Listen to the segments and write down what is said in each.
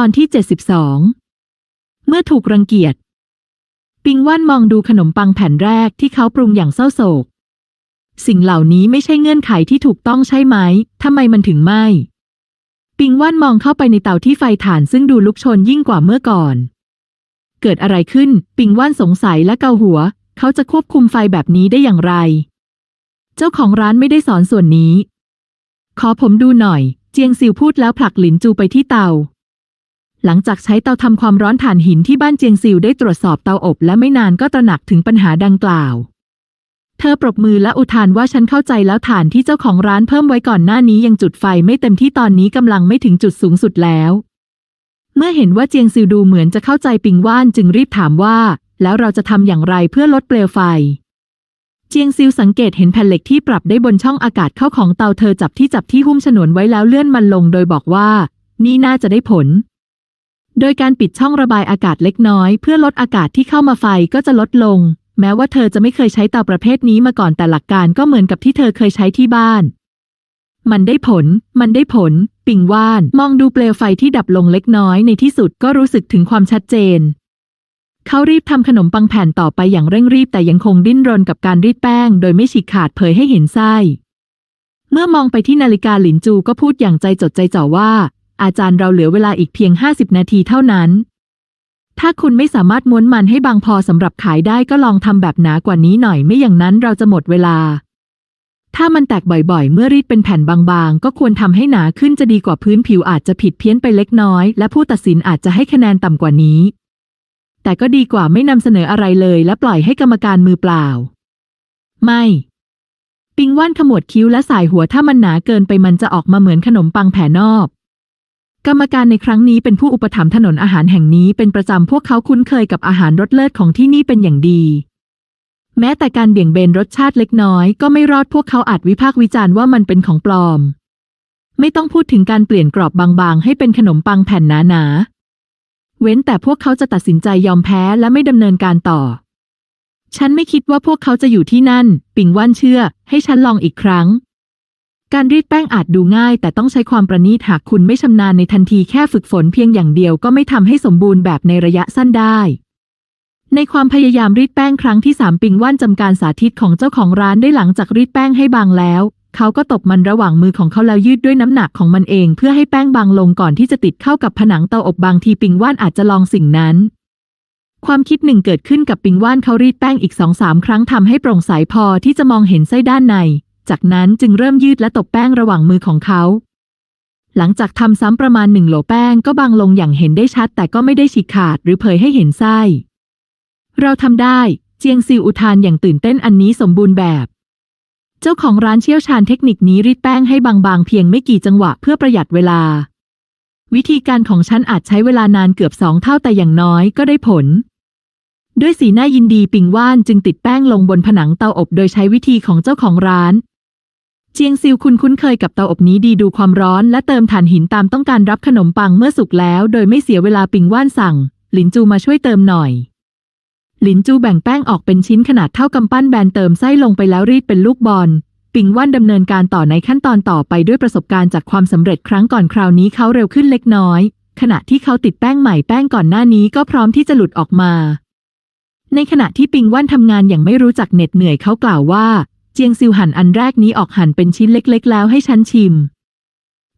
ตอนที่ 72 เมื่อถูกรังเกียจ ปิงว่านมองดูขนมปังแผ่นแรกที่เขาปรุงอย่างเศร้าโศก สิ่งเหล่านี้ไม่ใช่เงื่อนไขที่ถูกต้องใช่ไหม ทำไมมันถึงไม่ ปิงว่านมองเข้าไปในเตาที่ไฟถ่านซึ่งดูลุกโชนยิ่งกว่าเมื่อก่อน เกิดอะไรขึ้น ปิงว่านสงสัยและเกาหัว เขาจะควบคุมไฟแบบนี้ได้อย่างไร เจ้าของร้านไม่ได้สอนส่วนนี้ ขอผมดูหน่อย เจียงซิวพูดแล้วผลักหลินจูไปที่เตา หลังจากใช้เตาทำความร้อนถ่านหินที่บ้านเจียงซิวได้ตรวจสอบเตาอบและไม่นานก็ตระหนักถึงปัญหาดังกล่าว เธอปรบมือและอุทานว่าฉันเข้าใจแล้วถ่านที่เจ้าของร้านเพิ่มไว้ก่อนหน้านี้ยังจุดไฟไม่เต็มที่ตอนนี้กำลังไม่ถึงจุดสูงสุดแล้ว เมื่อเห็นว่าเจียงซิวดูเหมือนจะเข้าใจปิงว่านจึงรีบถามว่า แล้วเราจะทำอย่างไรเพื่อลดเปลวไฟเจียงซิวสังเกตเห็นแผ่นเหล็กที่ปรับได้บนช่องอากาศเข้าของเตาเธอจับที่จับที่หุ้มฉนวนไว้แล้วเลื่อนมันลงโดยบอกว่า นี่น่าจะได้ผล โดยการปิดช่องระบายอากาศเล็กน้อย เพื่อลดอากาศที่เข้ามาไฟก็จะลดลง แม้ว่าเธอจะไม่เคยใช้เตาประเภทนี้มาก่อนแต่หลักการก็เหมือนกับที่เธอเคยใช้ที่บ้าน มันได้ผล มันได้ผล ปิงว่าน มองดูเปลวไฟที่ดับลงเล็กน้อยในที่สุดก็รู้สึกถึงความชัดเจนเขารีบทำขนมปังแผ่นต่อไปอย่างเร่งรีบแต่ยังคงดิ้นรนกับการรีดแป้ง โดยไม่ฉีกขาดเผยให้เห็นไส้ เมื่อมองไปที่นาฬิกาหลินจูก็พูดอย่างใจจดใจจ่อว่า อาจารย์เราเหลือเวลาอีกเพียง 50 นาทีเท่านั้น ถ้าคุณไม่สามารถม้วนมันให้บางพอสำหรับขายได้ก็ลองทำแบบหนากว่านี้หน่อยไม่อย่างนั้นเราจะหมดเวลา ถ้ามันแตกบ่อยๆ เมื่อรีดเป็นแผ่นบางๆ ก็ควรทำให้หนาขึ้นจะดีกว่าพื้นผิวอาจจะผิดเพี้ยนไปเล็กน้อย และผู้ตัดสินอาจจะให้คะแนนต่ำกว่านี้ แต่ก็ดีกว่าไม่นำเสนออะไรเลย และปล่อยให้กรรมการมือเปล่า ไม่ ปิงว่านขมวดคิ้วและสายหัวถ้ามันหนาเกินไปมันจะออกมาเหมือนขนมปังแผ่นอก กรรมการในครั้งนี้เป็นผู้อุปถัมภ์ถนนอาหารแห่งนี้เป็นประจำพวกเขาคุ้นเคยกับอาหารรสเลิศของที่นี่เป็นอย่างดี แม้แต่การเบี่ยงเบนรสชาติเล็กน้อย ก็ไม่รอดพวกเขาอาจวิพากษ์วิจารณ์ว่ามันเป็นของปลอม ไม่ต้องพูดถึงการเปลี่ยนกรอบบางๆ ให้เป็นขนมปังแผ่นหนาๆเว้นแต่พวกเขาจะตัดสินใจยอมแพ้และไม่ดำเนินการต่อ ฉันไม่คิดว่าพวกเขาจะอยู่ที่นั่น ปิงว่านเชื่อ ให้ฉันลองอีกครั้ง การรีดแป้งอาจดูง่าย แต่ต้องใช้ความประณีตหากคุณไม่ชำนาญในทันทีแค่ฝึกฝนเพียงอย่างเดียวก็ไม่ทำให้สมบูรณ์แบบในระยะสั้นได้ ในความพยายามรีดแป้งครั้งที่สามปิงว่านจำการสาธิตของเจ้าของร้านได้หลังจากรีดแป้งให้บางแล้ว เขาก็ตบมันระหว่างมือของเขาแล้วยืดด้วยน้ำหนักของมันเองเพื่อให้แป้งบางลงก่อนที่จะติดเข้ากับผนังเตาอบบางทีปิงว่านอาจจะลองสิ่งนั้นความคิดหนึ่งเกิดขึ้นกับปิงว่านเขารีดแป้งอีกสองสามครั้งทำให้โปร่งใสพอที่จะมองเห็นไส้ด้านใน จากนั้นจึงเริ่มยืดและตบแป้งระหว่างมือของเขา หลังจากทำซ้ำประมาณหนึ่งโหลแป้งก็บางลงอย่างเห็นได้ชัด แต่ก็ไม่ได้ฉีกขาดหรือเผยให้เห็นไส้ เราทำได้ เจียงซิวอุทานอย่างตื่นเต้นอันนี้สมบูรณ์แบบ เจ้าของร้านเชี่ยวชาญเทคนิคนี้รีดแป้งให้บางๆเพียงไม่กี่จังหวะเพื่อประหยัดเวลา วิธีการของฉันอาจใช้เวลานานเกือบสองเท่าแต่อย่างน้อยก็ได้ผลด้วยสีหน้ายินดีปิงว่านจึงติดแป้งลงบนผนังเตาอบโดยใช้วิธีของเจ้าของร้าน เจียงซิวคุณคุ้นเคยกับเตาอบนี้ดีดูความร้อนและเติมถ่านหินตามต้องการรับขนมปังเมื่อสุกแล้ว โดยไม่เสียเวลาปิงว่านสั่ง หลินจูมาช่วยเติมหน่อย หลินจูแบ่งแป้งออกเป็นชิ้นขนาดเท่ากำปั้นแบนเติมไส้ลงไปแล้วรีดเป็นลูกบอลปิงว่านดำเนินการต่อในขั้นตอนต่อไปด้วยประสบการณ์จากความสำเร็จครั้งก่อนคราวนี้เขาเร็วขึ้นเล็กน้อย ขณะที่เขาติดแป้งใหม่แป้งก่อนหน้านี้ก็พร้อมที่จะหลุดออกมา ในขณะที่ปิงว่านทำงานอย่างไม่รู้จักเหน็ดเหนื่อยเขากล่าวว่า เจียงซิวหั่นอันแรกนี้ออกหั่นเป็นชิ้นเล็กๆ แล้วให้ฉันชิม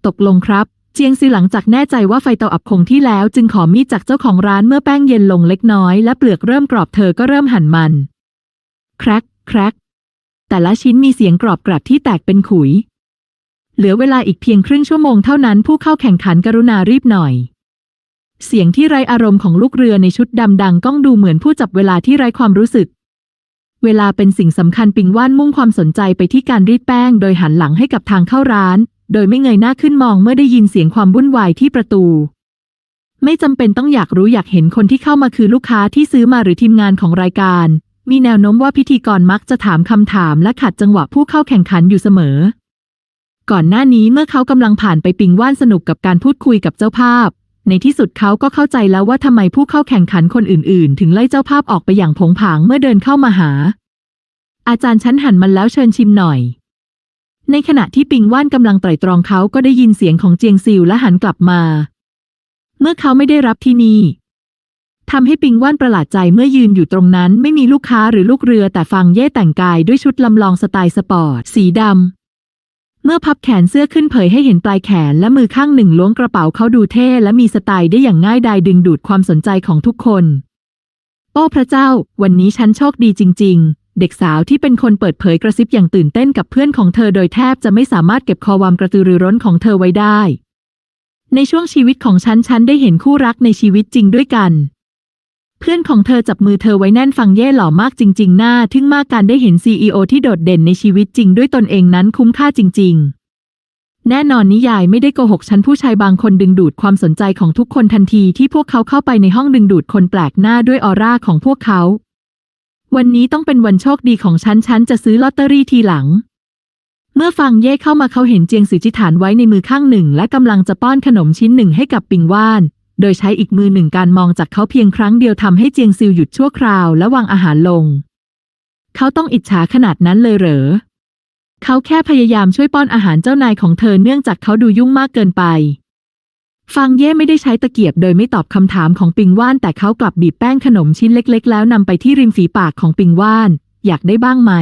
ตกลงครับ เจียงซิวหลังจากแน่ใจว่าไฟเตาอับคงที่แล้ว จึงขอมีดจากเจ้าของร้านเมื่อแป้งเย็นลงเล็กน้อยและเปลือกเริ่มกรอบเธอก็เริ่มหั่นมันแครกแครกแต่ละชิ้นมีเสียงกรอบกรับที่แตกเป็นขุย เหลือเวลาอีกเพียงครึ่งชั่วโมงเท่านั้นผู้เข้าแข่งขันกรุณารีบหน่อย เสียงที่ไรอารมณ์ของลูกเรือในชุดดำดังก้องดูเหมือนผู้จับเวลาที่ไรความรู้สึก เวลาเป็นสิ่งสำคัญปิงว่านมุ่งความสนใจไปที่การรีดแป้ง โดยหันหลังให้กับทางเข้าร้าน โดยไม่เงยหน้าขึ้นมองเมื่อได้ยินเสียงความวุ่นวายที่ประตู ไม่จำเป็นต้องอยากรู้อยากเห็นคนที่เข้ามาคือลูกค้าที่ซื้อมาหรือทีมงานของรายการ มีแนวโน้มว่าพิธีกรมักจะถามคำถามและขัดจังหวะผู้เข้าแข่งขันอยู่เสมอ ก่อนหน้านี้เมื่อเขากำลังผ่านไปปิงว่านสนุกกับการพูดคุยกับเจ้าภาพ ในที่สุดเขาก็เข้าใจแล้วว่าทำไมผู้เข้าแข่งขันคนอื่น ๆ ถึงไล่เจ้าภาพออกไปอย่างผงผางเมื่อเดินเข้ามาหา อาจารย์ชั้นหันมันแล้วเชิญชิมหน่อย ในขณะที่ปิงว่านกำลังไตร่ตรองเขาก็ได้ยินเสียงของเจียงซิวและหันกลับมา เมื่อเขาไม่ได้รับที่นี่ทำให้ปิงว่านประหลาดใจเมื่อยืนอยู่ตรงนั้นไม่มีลูกค้าหรือลูกเรือแต่ฟังเย่แต่งกายด้วยชุดลำลองสไตล์สปอร์ต สีดำ เมื่อพับแขนเสื้อขึ้นเผยให้เห็นปลายแขนและมือข้างหนึ่งล้วงกระเป๋าเขาดูเท่และมีสไตล์ได้อย่างง่ายดายดึงดูดความสนใจของทุกคน โอ้พระเจ้า วันนี้ฉันโชคดีจริง ๆ เด็กสาวที่เป็นคนเปิดเผยกระซิบอย่างตื่นเต้นกับเพื่อนของเธอโดยแทบจะไม่สามารถเก็บคอความกระตือรือร้นของเธอไว้ได้ ในช่วงชีวิตของฉันฉันได้เห็นคู่รักในชีวิตจริงด้วยกัน เพื่อนของเธอจับมือเธอไว้แน่นฟังเย่หล่อมากจริง ๆ หน้าทึ่งมากการได้เห็นซีอที่โดดเด่นในชีวิตจริงด้วยตนเองนั้นคุ้มค่าจริง ๆ แน่นอนนิยายไม่ได้โกหกฉันผู้ชายบางคนดึงดูดความสนใจของทุกคนทันทีที่พวกเขาเข้าไปในห้องดึงดูดคนแปลกหน้าด้วยออร่าของพวกเขา วันนี้ต้องเป็นวันโชคดีของฉันฉันจะซื้อลอตเตอรี่ทีหลัง เมื่อฟังเย่เข้ามาเขาเห็นเจียงสือจิฐานไว้ในมือข้างหนึ่ง และกำลังจะป้อนขนมชิ้นหนึ่งให้กับปิงว่าน โดยใช้อีกมือหนึ่งการมองจากเขาเพียงครั้งเดียวทำให้เจียงซิวหยุดชั่วคราวและวางอาหารลง เขาต้องอิจฉาขนาดนั้นเลยเหรอ เขาแค่พยายามช่วยป้อนอาหารเจ้านายของเธอเนื่องจากเขาดูยุ่งมากเกินไป ฟังเย่ไม่ได้ใช้ตะเกียบโดยไม่ตอบคำถามของปิงว่าน แต่เขากลับบีบแป้งขนมชิ้นเล็ก ๆ แล้วนำไปที่ริมฝีปากของปิงว่าน อยากได้บ้างไหม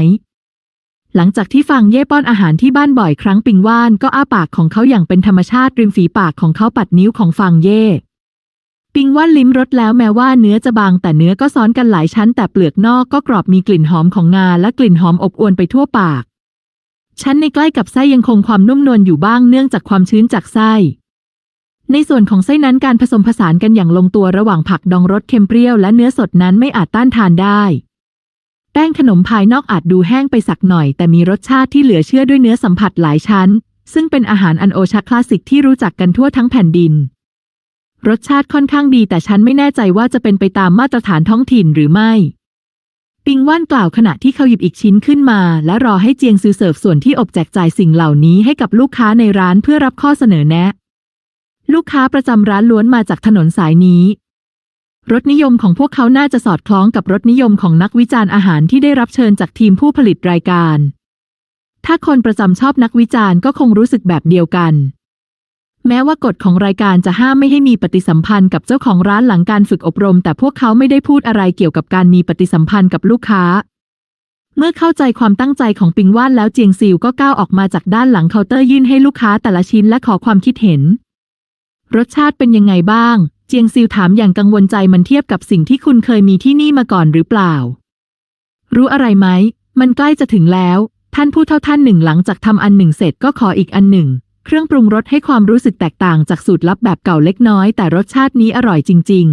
หลังจากที่ฟังเย่ป้อนอาหารที่บ้านบ่อยครั้งปิงว่านก็อ้าปากของเขาอย่างเป็นธรรมชาติริมฝีปากของเขาปัดนิ้วของฟังเย่ ปิงว่านลิ้มรสแล้วแม้ว่าเนื้อจะบางแต่เนื้อก็ซ้อนกันหลายชั้นแต่เปลือกนอกก็กรอบมีกลิ่นหอมของงาและกลิ่นหอมอบอวลไปทั่วปาก ชั้นในใกล้กับไส้ยังคงความนุ่มนวลอยู่บ้างเนื่องจากความชื้นจากไส้ ในส่วนของไส้นั้นการผสมผสานกันอย่างลงตัวระหว่างผักดองรสเค็มเปรี้ยวและเนื้อสดนั้นไม่อาจต้านทานได้ แป้งขนมภายนอกอาจดูแห้งไปสักหน่อย แต่มีรสชาติที่เหลือเชื่อด้วยเนื้อสัมผัสหลายชั้น ซึ่งเป็นอาหารอันโอชะคลาสสิกที่รู้จักกันทั่วทั้งแผ่นดิน รสชาติค่อนข้างดีแต่ฉันไม่แน่ใจว่าจะเป็นไปตามมาตรฐานท้องถิ่นหรือไม่ ปิงว่านกล่าวขณะที่เขาหยิบอีกชิ้นขึ้นมา และรอให้เจียงซือเสิร์ฟส่วนที่อบแจกจ่ายสิ่งเหล่านี้ให้กับลูกค้าในร้านเพื่อรับข้อเสนอแนะ ลูกค้าประจำร้านล้วนมาจากถนนสายนี้ รสนิยมของพวกเขาน่าจะสอดคล้องกับรสนิยมของนักวิจารณ์อาหารที่ได้รับเชิญจากทีมผู้ผลิตรายการ ถ้าคนประจำชอบนักวิจารณ์ก็คงรู้สึกแบบเดียวกัน แม้ว่ากฎของรายการจะห้ามไม่ให้มีปฏิสัมพันธ์กับเจ้าของร้านหลังการฝึกอบรม แต่พวกเขาไม่ได้พูดอะไรเกี่ยวกับการมีปฏิสัมพันธ์กับลูกค้า เมื่อเข้าใจความตั้งใจของปิงว่านแล้วเจียงซิวก็ก้าวออกมาจากด้านหลังเคาน์เตอร์ยื่นให้ลูกค้าแต่ละชิ้นและขอความคิดเห็น รสชาติเป็นยังไงบ้าง เจียงซิวถามอย่างกังวลใจมันเทียบกับสิ่งที่คุณเคยมีที่นี่มาก่อนหรือเปล่า รู้อะไรไหมมันใกล้จะถึงแล้ว ท่านผู้เท่าท่านหนึ่งหลังจากทำอันหนึ่งเสร็จก็ขออีกอันหนึ่ง เครื่องปรุงรสให้ความรู้สึกแตกต่างจากสูตรลับแบบเก่าเล็กน้อย แต่รสชาตินี้อร่อยจริง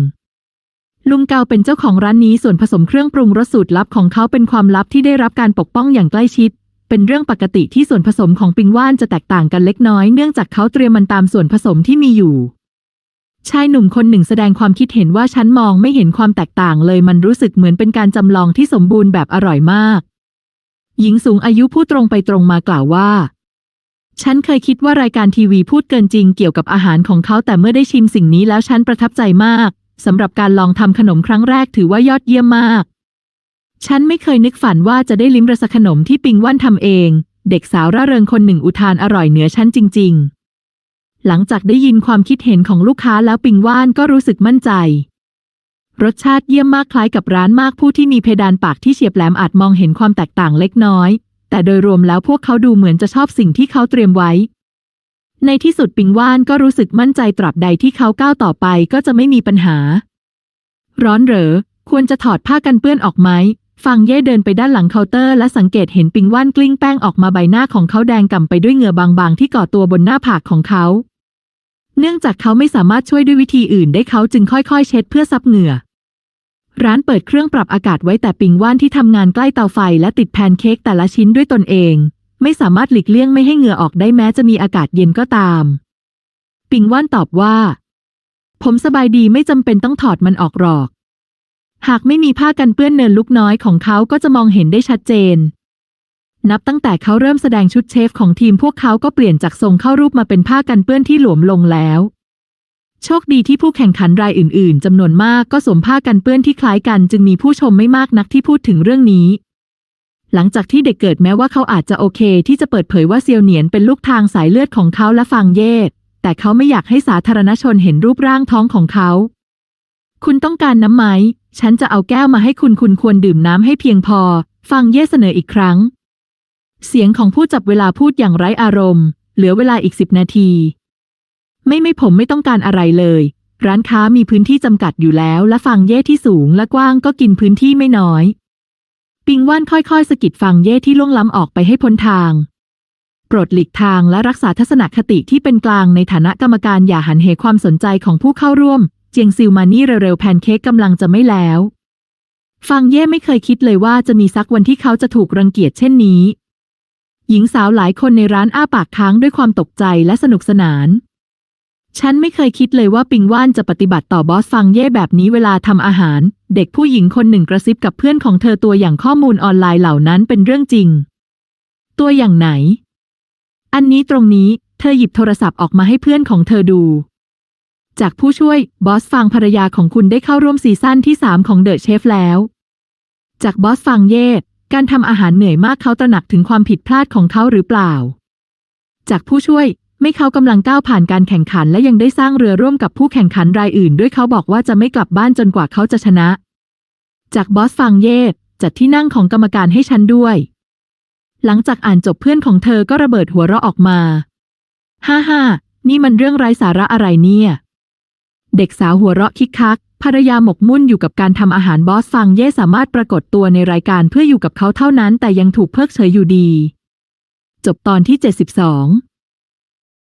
ๆ ลุงเกาเป็นเจ้าของร้านนี้ส่วนผสมเครื่องปรุงรสสูตรลับของเขาเป็นความลับที่ได้รับการปกป้องอย่างใกล้ชิด เป็นเรื่องปกติที่ส่วนผสมของปิงว่านจะแตกต่างกันเล็กน้อย เนื่องจากเขาเตรียมมันตามส่วนผสมที่มีอยู่ ชายหนุ่มคนหนึ่งแสดงความคิดเห็นว่าฉันมองไม่เห็นความแตกต่างเลยมันรู้สึกเหมือนเป็นการจำลองที่สมบูรณ์แบบอร่อยมาก หญิงสูงอายุพูดตรงไปตรงมากล่าวว่า ฉันเคยคิดว่ารายการทีวีพูดเกินจริงเกี่ยวกับอาหารของเขาแต่เมื่อได้ชิมสิ่งนี้แล้วฉันประทับใจมากสำหรับการลองทำขนมครั้งแรกถือว่ายอดเยี่ยมมาก ฉันไม่เคยนึกฝันว่าจะได้ลิ้มรสขนมที่ปิงว่านทำเอง เด็กสาวร่าเริงคนหนึ่งอุทานอร่อยเหนือฉันจริง ๆ หลังจากได้ยินความคิดเห็นของลูกค้าแล้วปิงว่านก็รู้สึกมั่นใจ รสชาติเยี่ยมมากคล้ายกับร้านมากผู้ที่มีเพดานปากที่เฉียบแหลมอาจมองเห็นความแตกต่างเล็กน้อย แต่โดยรวมแล้วพวกเขาดูเหมือนจะชอบสิ่งที่เขาเตรียมไว้ ในที่สุดปิงว่านก็รู้สึกมั่นใจตราบใดที่เขาก้าวต่อไปก็จะไม่มีปัญหา ร้อนเหรอ ควรจะถอดผ้ากันเปื้อนออกไหมฟังเย่เดินไปด้านหลังเคาน์เตอร์และสังเกตเห็นปิงว่านกลิ้งแป้งออกมาใบหน้าของเขาแดงก่ำไปด้วยเหงื่อบางๆ ที่ก่อตัวบนหน้าผากของเขา เนื่องจากเขาไม่สามารถช่วยด้วยวิธีอื่นได้เขาจึงค่อยๆ เช็ดเพื่อซับเหงื่อ ร้านเปิดเครื่องปรับอากาศไว้แต่ปิงว่านที่ทำงานใกล้เตาไฟและติดแพนเค้กแต่ละชิ้นด้วยตนเอง ไม่สามารถหลีกเลี่ยงไม่ให้เหงื่อออกได้แม้จะมีอากาศเย็นก็ตาม ปิงว่านตอบว่า ผมสบายดีไม่จำเป็นต้องถอดมันออกหรอก หากไม่มีผ้ากันเปื้อนเนินลุกน้อยของเขาก็จะมองเห็นได้ชัดเจน นับตั้งแต่เขาเริ่มแสดงชุดเชฟของทีมพวกเขาก็เปลี่ยนจากทรงเข้ารูปมาเป็นผ้ากันเปื้อนที่หลวมลงแล้ว โชคดีที่ผู้แข่งขันรายอื่น ๆจำนวนมากก็สวมผ้ากันเปื้อนที่คล้ายกัน จึงมีผู้ชมไม่มากนักที่พูดถึงเรื่องนี้ หลังจากที่เด็กเกิดแม้ว่าเขาอาจจะโอเค ที่จะเปิดเผยว่าเซียวเหนียนเป็นลูกทางสายเลือดของเขาและฟางเย่แต่เขาไม่อยากให้สาธารณชนเห็นรูปร่างท้องของเขา คุณต้องการน้ำไหม ฉันจะเอาแก้วมาให้คุณคุณควรดื่มน้ำให้เพียงพอ ฟังเย่เสนออีกครั้ง เสียงของผู้จับเวลาพูดอย่างไร้อารมณ์ เหลือเวลาอีกสิบนาที ไม่ไม่ผมไม่ต้องการอะไรเลย ร้านค้ามีพื้นที่จำกัดอยู่แล้ว และฟังเย่ที่สูงและกว้างก็กินพื้นที่ไม่น้อย ปิงว่านค่อยๆสะกิดฟังเย่ที่ล่วงล้ำออกไปให้พ้นทาง โปรดหลีกทางและรักษาทัศนคติที่เป็นกลางในฐานะกรรมการอย่าหันเหความสนใจของผู้เข้าร่วม เจียงซิวมานี่เร็วๆแพนเค้กกำลังจะไม่แล้ว ฟังเย่ไม่เคยคิดเลยว่าจะมีสักวันที่เขาจะถูกรังเกียจเช่นนี้ หญิงสาวหลายคนในร้านอ้าปากค้างด้วยความตกใจและสนุกสนาน ฉันไม่เคยคิดเลยว่าปิงว่านจะปฏิบัติต่อบอสฟังเย่แบบนี้เวลาทำอาหาร เด็กผู้หญิงคนหนึ่งกระซิบกับเพื่อนของเธอตัวอย่างข้อมูลออนไลน์เหล่านั้นเป็นเรื่องจริง ตัวอย่างไหน อันนี้ตรงนี้ เธอหยิบโทรศัพท์ออกมาให้เพื่อนของเธอดู จากผู้ช่วยบอสฟังภรรยาของคุณได้เข้าร่วมซีซั่นที่ 3 ของเดอะเชฟแล้ว จากบอสฟังเย่การทำอาหารเหนื่อยมากเขาตระหนักถึงความผิดพลาดของเขาหรือเปล่า จากผู้ช่วย ไม่เขากำลังก้าวผ่านการแข่งขันและยังได้สร้างเรือร่วมกับผู้แข่งขันรายอื่น ด้วยเขาบอกว่าจะไม่กลับบ้านจนกว่าเขาจะชนะ จากบอสฟังเย่จัดที่นั่งของกรรมการให้ฉันด้วย หลังจากอ่านจบเพื่อนของเธอก็ระเบิดหัวเราะออกมา ฮ่าฮ่านี่มันเรื่องไร้สาระอะไรเนี่ย เด็กสาวหัวเราะคิกคัก ภรรยาหมกมุ่นอยู่กับการทำอาหารบอสฟังเย่สามารถปรากฏตัวในรายการเพื่ออยู่กับเขาเท่านั้น แต่ยังถูกเพิกเฉยอยู่ดี จบตอนที่ 72